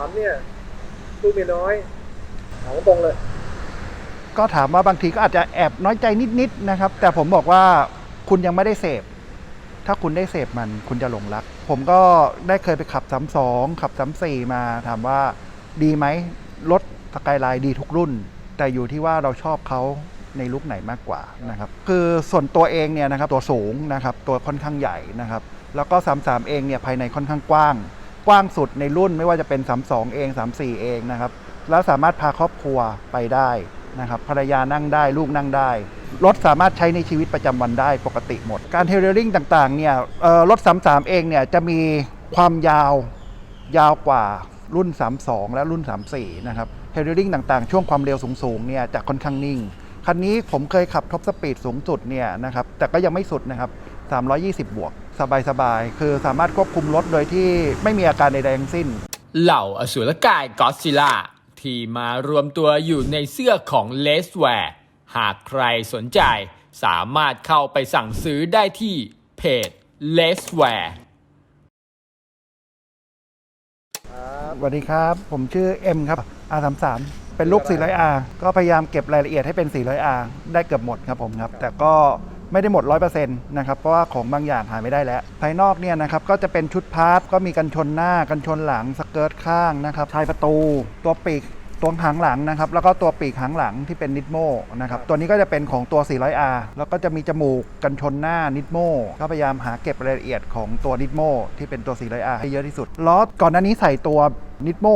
ามเนี่ยลูกเมียน้อยถามตรงเลย ก็ถามว่าบางทีก็อาจจะแอบน้อยใจนิดๆนะครับ แต่ผมบอกว่าคุณยังไม่ได้เสพ ถ้าคุณได้เสพมันคุณจะหลงรัก ผมก็ได้เคยไปขับ32ขับ34มาถามว่าดีไหมรถสกายไลน์ดีทุกรุ่น แต่อยู่ที่ว่าเราชอบเขาในลุคไหนมากกว่านะครับ คือส่วนตัวเองเนี่ยนะครับตัวสูงนะครับตัวค่อนข้างใหญ่นะครับ แล้วก็ 33 เองเนี่ยภายในค่อนข้างกว้าง กว้างสุดในรุ่นไม่ว่าจะเป็น 32 เอง 34 เองนะครับ แล้วสามารถพาครอบครัวไปได้นะครับภรรยานั่งได้ลูกนั่งได้ รถสามารถใช้ในชีวิตประจำวันได้ปกติหมด การเทเลอริงต่างๆเนี่ยรถ 33 เองเนี่ยจะมีความยาวยาวกว่ารุ่น 32 และรุ่น 34 นะครับเทเลอริงต่างๆ ช่วงความเร็วสูงๆเนี่ยจะค่อนข้างนิ่ง คันนี้ผมเคยขับท็อปสปีดสูงสุดเนี่ยนะครับแต่ก็ยังไม่สุดนะครับ 320 บวก สบายๆ คือสามารถควบคุมรถโดยที่ไม่มีอาการใดๆทั้งสิ้น เหล่าอสูรกายก็อดซิลล่าที่มารวมตัวอยู่ในเสื้อของเลสแวร์หากใครสนใจสามารถเข้าไปสั่งซื้อได้ที่เพจเลสแวร์สวัสดีครับ ผมชื่อเอ็มครับ R33 เป็นลูก 400R ก็พยายามเก็บรายละเอียดให้เป็น 400R ได้เกือบหมดครับผมครับ แต่ก็ ไม่ได้หมด 100%นะครับเพราะว่าของบางอย่างหาไม่ได้แล้ว ภายนอกเนี่ยนะครับก็จะเป็นชุดพาร์ทก็มีกันชนหน้ากันชนหลังสเกิร์ตข้างนะครับชายประตู ตัวปีกตัวหางหลังนะครับแล้วก็ตัวปีกหางหลังที่เป็นนิดโมนะครับตัวนี้ก็จะเป็นของตัว 400R แล้วก็จะมีจมูกกันชนหน้านิดโมก็พยายามหาเก็บรายละเอียดของตัวนิดโมที่เป็นตัว 400R ให้เยอะที่สุดล้อก่อนหน้านี้ใส่ตัวนิดโม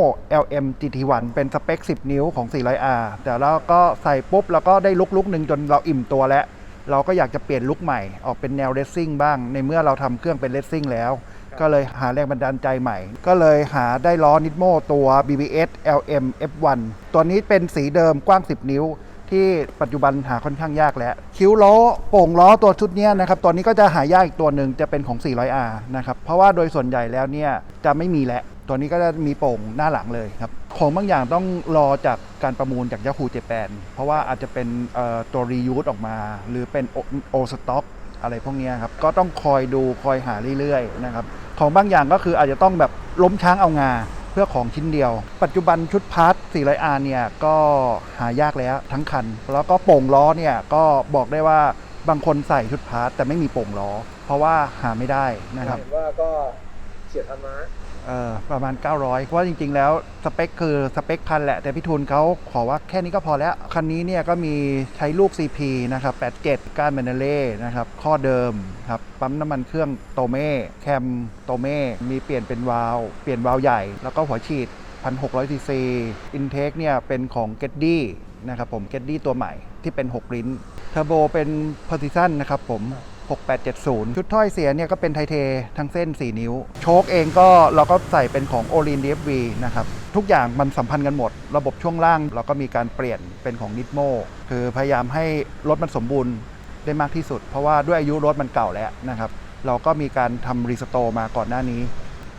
LM GT1 เป็นสเปค 10 นิ้วของ 400R แต่เราก็ใส่ปุ๊บแล้วก็ได้ลุกลุกหนึ่งจนเราอิ่มตัวแล้ว เราก็อยากจะเปลี่ยนลุคใหม่ออกเป็นแนวเรซซิ่งบ้าง ในเมื่อเราทำเครื่องเป็นเรซซิ่งแล้ว ก็เลยหาแรงบันดาลใจใหม่ ก็เลยหาได้ล้อนิดโมตัว BBS LM F1 ตัวนี้เป็นสีเดิมกว้าง 10 นิ้ว ที่ปัจจุบันหาค่อนข้างยากแล้ว คิ้วล้อโป่งล้อตัวชุดเนี้ยนะครับตัวนี้ก็จะหายากอีกตัวหนึ่งจะเป็นของ 400R นะครับเพราะว่าโดยส่วนใหญ่แล้วเนี่ยจะไม่มีแล้ว ตัวนี้ก็จะมีโป่งหน้าหลังเลยครับ ของบางอย่างต้องรอจากการประมูลจากย a ฮูเจแปนเพราะว่าอาจจะเป็นตัวรียูสออกมา หรือเป็นโอสต็อกอะไรพวกนี้ครับ ก็ต้องคอยดูคอยหาเรื่อยๆนะครับ ของบางอย่างก็คืออาจจะต้องแบบล้มช้างเอางาเพื่อของชิ้นเดียว ปัจจุบันชุดพาร์ท 400R เนี่ยก็หายากแล้วทั้งคัน แล้วก็โป่งล้อเนี่ยก็บอกได้ว่าบางคนใส่ชุดพาร์ทแต่ไม่มีโป่งล้อ เพราะว่าหาไม่ได้นะครับเห็นว่าก็เฉียดพันม้า ประมาณ 900เพราะว่าจริง ๆ แล้วสเปคคือสเปคคันแหละ แต่พี่ทุนเขาขอว่าแค่นี้ก็พอแล้ว คันนี้เนี่ยก็มีใช้ลูก CP นะครับ 87ก้านเมนเล่นะครับ ข้อเดิมครับ ปั๊มน้ำมันเครื่องโตเม่แคมโตเม่มีเปลี่ยนเป็นวาล์วเปลี่ยนวาล์วใหญ่ แล้วก็หัวฉีด 1,600ซีซีอินเทคเนี่ยเป็นของ g e t d y นะครับผม g e t d y ตัวใหม่ที่เป็น 6 ลิ้นเทอร์โบเป็น Precision นะครับผม 6870 ชุดถ้อยเสียเนี่ยก็เป็นไทเททั้งเส้น 4 นิ้ว โชคเองก็เราก็ใส่เป็นของ o r i n DFV นะครับ ทุกอย่างมันสัมพันธ์กันหมด ระบบช่วงล่างเราก็มีการเปลี่ยนเป็นของ Nitmo คือพยายามให้รถมันสมบูรณ์ได้มากที่สุด เพราะว่าด้วยอายุรถมันเก่าแล้วนะครับ เราก็มีการทำรีสโตร์มาก่อนหน้านี้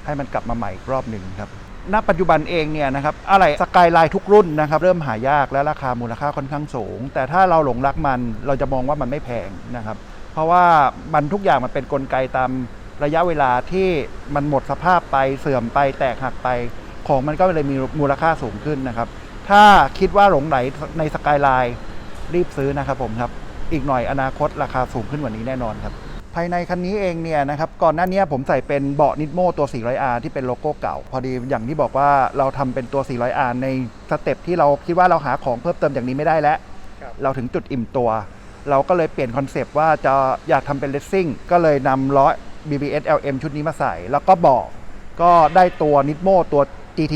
ให้มันกลับมาใหม่อีกรอบหนึ่งครับณปัจจุบันเองเนี่ยนะครับอะไรสกายไลน์ทุกรุ่นนะครับเริ่มหายากและราคามูลค่าค่อนข้างสูง แต่ถ้าเราหลงรักมันเราจะมองว่ามันไม่แพงนะครับ เพราะว่ามันทุกอย่างมันเป็นนกลไกตามระยะเวลาที่มันหมดสภาพไปเสื่อมไปแตกหักไป ของมันก็เลยมีมูลค่าสูงขึ้นนะครับ ถ้าคิดว่าหลงไหลในสกายไลน์รีบซื้อนะครับผมครับ อีกหน่อยอนาคตราคาสูงขึ้นกว่านี้แน่นอนครับ ภายในคันนี้เองเนี่ยนะครับก่อนหน้านี้ผมใส่เป็นเบาะนิดโมตัว 400R ที่เป็นโลโก้เก่า พอดีอย่างที่บอกว่าเราทำเป็นตัว 400R ในสเต็ปที่เราคิดว่าเราหาของเพิ่มเติมอย่างนี้ไม่ได้แล้วครับเราถึงจุดอิ่มตัว เราก็เลยเปลี่ยนคอนเซปต์ว่าจะอยากทำเป็นเลสซิ่งก็เลยนำล้อ BBS LM ชุดนี้มาใส่ แล้วก็บาะก็ได้ตัวนิดโมตัว GT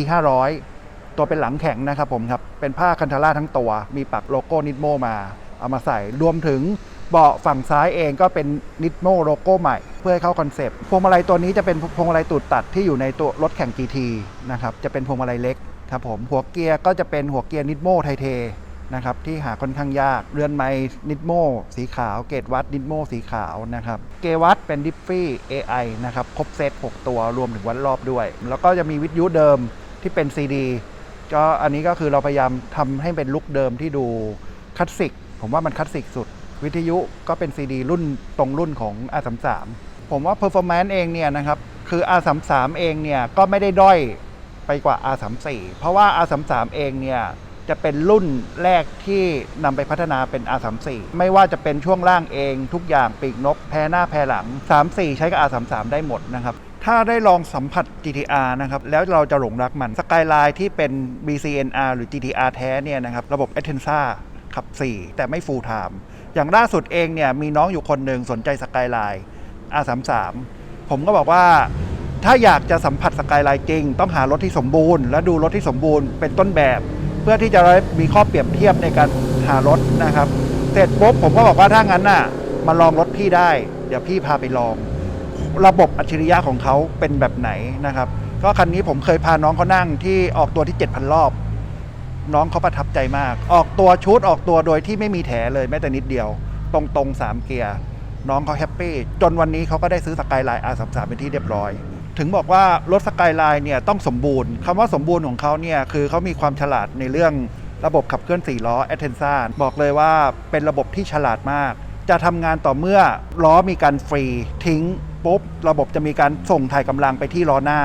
500 ตัวเป็นหลังแข็งนะครับผมครับ เป็นผ้าคันธาร่าทั้งตัว มีปักโลโก้นิดโมมา เอามาใส่รวมถึงเบาะฝั่งซ้ายเองก็เป็นนิดโมโลโก้ใหม่ เพื่อให้เข้าคอนเซปต์พวงมาลัยตัวนี้จะเป็นพวงมาลัยตูดตัดที่อยู่ในตัวรถแข่ง GT นะครับจะเป็นพวงมาลัยเล็กครับผมหัวเกียร์ก็จะเป็นหัวเกียร์นิดโมไทเท นะครับที่หาค่อนข้างยากเรือนไม้นิดโมสีขาว เกตวัดนิดโมสีขาวนะครับเกวัดเป็นดิฟฟี่ AI นะครับครบเซต6 ตัวรวมถึงวัดรอบด้วย แล้วก็จะมีวิทยุเดิมที่เป็น CD ก็อันนี้ก็คือเราพยายามทำให้เป็นลุคเดิมที่ดูคลาสสิก ผมว่ามันคลาสสิกสุด วิทยุก็เป็น CD รุ่นตรงรุ่นของ R33 ผมว่า performance เองเนี่ยนะครับคือ R33 เองเนี่ยก็ไม่ได้ด้อยไปกว่า R34 เพราะว่า R33 เองเนี่ย จะเป็นรุ่นแรกที่นำไปพัฒนาเป็น R34 ไม่ว่าจะเป็นช่วงล่างเองทุกอย่างปีกนก แพรหน้าแพรหลัง 34 ใช้กับ R33 ได้หมดนะครับถ้าได้ลองสัมผัส GTR นะครับ แล้วเราจะหลงรักมันสกายไลน์ที่เป็น BCNR หรือ GTR แท้เนี่ยนะครับ ระบบ a t e n s a ขับ 4 แต่ไม่ full time อย่างล่าสุดเองเนี่ย มีน้องอยู่คนหนึ่งสนใจสกายไลน์ R33 ผมก็บอกว่าถ้าอยากจะสัมผัสสกายไลน์จริง ต้องหารถที่สมบูรณ์ และดูรถที่สมบูรณ์เป็นต้นแบบ เพื่อที่จะมีข้อเปรียบเทียบในการหารถนะครับ เสร็จปุ๊บผมก็บอกว่าถ้างั้นน่ะมาลองรถพี่ได้ เดี๋ยวพี่พาไปลอง ระบบอัจฉริยะของเขาเป็นแบบไหนนะครับ ก็คันนี้ผมเคยพาน้องเขานั่งที่ออกตัวที่ 7,000 รอบ น้องเขาประทับใจมาก ออกตัวชุดออกตัวโดยที่ไม่มีแถเลยแม้แต่นิดเดียว ตรงตรงๆสามเกียร์น้องเขาแฮปปี้จนวันนี้เขาก็ได้ซื้อสกายไลน์ R33 เป็นที่เรียบร้อย ถึงบอกว่ารถสกายไลน์เนี่ยต้องสมบูรณ์คำว่าสมบูรณ์ของเขาเนี่ยคือเขามีความฉลาดในเรื่องระบบขับเคลื่อน4ล้อ a t t e n s a บอกเลยว่าเป็นระบบที่ฉลาดมาก จะทำงานต่อเมื่อล้อมีการฟรีทิ้งปุ๊บระบบจะมีการส่งถ่ายกำลังไปที่ล้อหน้า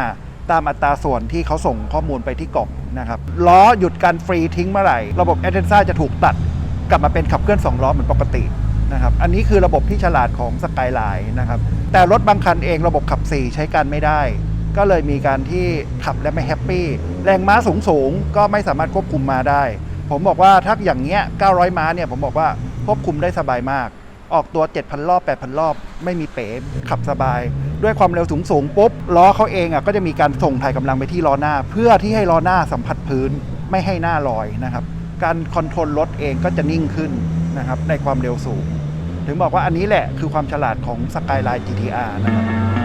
ตามอัตราส่วนที่เขาส่งข้อมูลไปที่กล่องนะครับล้อหยุดการฟรีทิ้งเมื่อไหร่ ระบบ a t t e n s a จะถูกตัดกลับมาเป็นขับเคลื่อน2ล้อเหมือนปกติ นะครับ อันนี้คือระบบที่ฉลาดของสกายไลน์นะครับ แต่รถบางคันเองระบบขับ 4 ใช้การไม่ได้ ก็เลยมีการที่ขับและไม่แฮปปี้ แรงม้าสูงสูงๆก็ไม่สามารถควบคุมมาได้ ผมบอกว่าถ้าอย่างเงี้ย 900 ม้าเนี่ย ผมบอกว่าควบคุมได้สบายมาก ออกตัว 7,000 รอบ 8,000 รอบ ไม่มีเป๋ขับสบาย ด้วยความเร็วสูงสูงๆปุ๊บ ล้อเขาเองอะก็จะมีการส่งถ่ายกำลังไปที่ล้อหน้า เพื่อที่ให้ล้อหน้าสัมผัสพื้น ไม่ให้หน้าลอยนะครับ การคอนโทรลรถเองก็จะนิ่งขึ้น นะครับในความเร็วสูง ถึงบอกว่าอันนี้แหละคือความฉลาดของ Skyline GTR นะครับ